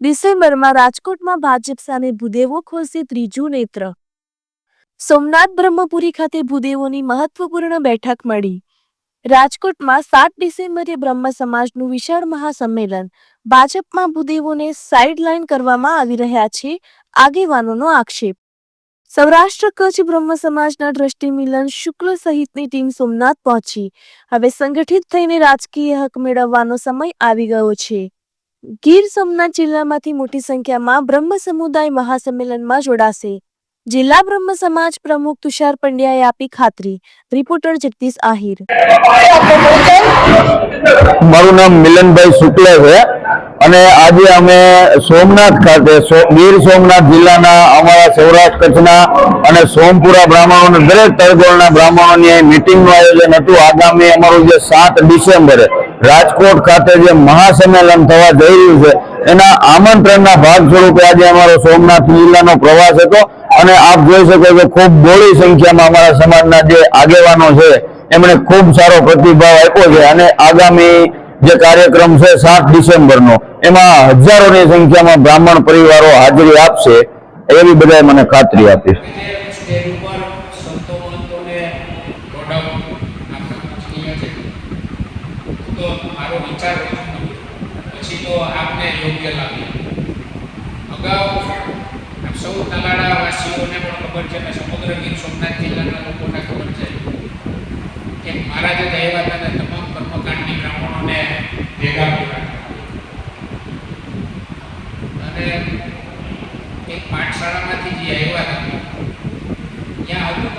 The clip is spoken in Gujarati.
ડિસેમ્બરમાં રાજકોટમાં ભાજપ સામે ભૂદેવો ખોલશે ત્રીજું નેત્ર. સોમનાથ બ્રહ્મપુરી ખાતે ભૂદેવોની મહત્વપૂર્ણ બેઠક મળી. રાજકોટમાં સાત ડિસેમ્બરે બ્રહ્મ સમાજનું વિશાળ મહાસંમેલન. ભાજપમાં ભૂદેવોને સાઇડલાઇન કરવામાં આવી રહ્યા છે આગેવાનોનો આક્ષેપ. સૌરાષ્ટ્ર કચ્છ બ્રહ્મ સમાજના દ્રષ્ટિ મિલન શુક્લ સહિતની ટીમ સોમનાથ પહોંચી. હવે સંગઠિત થઈને રાજકીય હક મેળવવાનો સમય આવી ગયો છે. ગીર સોમનાથ જિલ્લામાંથી મોટી સંખ્યામાં બ્રહ્મ સમુદાય મહાસંમેલનમાં જોડાશે. જિલ્લા બ્રહ્મ સમાજ પ્રમુખ તુષાર પંડ્યાએ આપી ખાતરી. રિપોર્ટર જગદીશ આહિર. મારું નામ મિલનભાઈ શુક્લે છે અને આજે અમે સોમનાથ ખાતે ગીર સોમનાથ જિલ્લાના અમારા સૌરાષ્ટ્ર કચ્છના અને સોમપુરા બ્રાહ્મણો દરેક તળગોળના બ્રાહ્મણોની મિટિંગનું આયોજન હતું. આગામી અમારું જે સાત ડિસેમ્બરે રાજકોટ ખાતે જે મહાસંમેલન થવા જઈ રહ્યું છે, એના આમંત્રણના ભાગ સ્વરૂપે આજે અમારો સોમનાથ જિલ્લાનો પ્રવાસ હતો. અને આપ જોઈ શકો કે ખૂબ બોળી સંખ્યામાં અમારા સમાજના જે આગેવાનો છે, એમણે ખૂબ સારો પ્રતિભાવ આપ્યો છે. અને આગામી જે કાર્યક્રમ છે, સાત ડિસેમ્બરનો, એમાં હજારોની સંખ્યામાં બ્રાહ્મણ પરિવારો હાજરી આપશે, એવી બધાએ મને ખાતરી આપી. તો મારો વિચાર પછી તો આપને યોગ્ય લાગે. અગાઉ સૌ તલાડાવાસીઓને પણ ખબર છે અને સમગ્ર ગીર સોમનાથ જિલ્લાના લોકોને ખબર છે કે મહારાજે કહેવા હતા તમામ કર્મકાંડની બ્રાહ્મણોને ભેગા કર્યા. અને એક પાઠશાળામાંથી જે આવ્યા હતા, ત્યાં હતું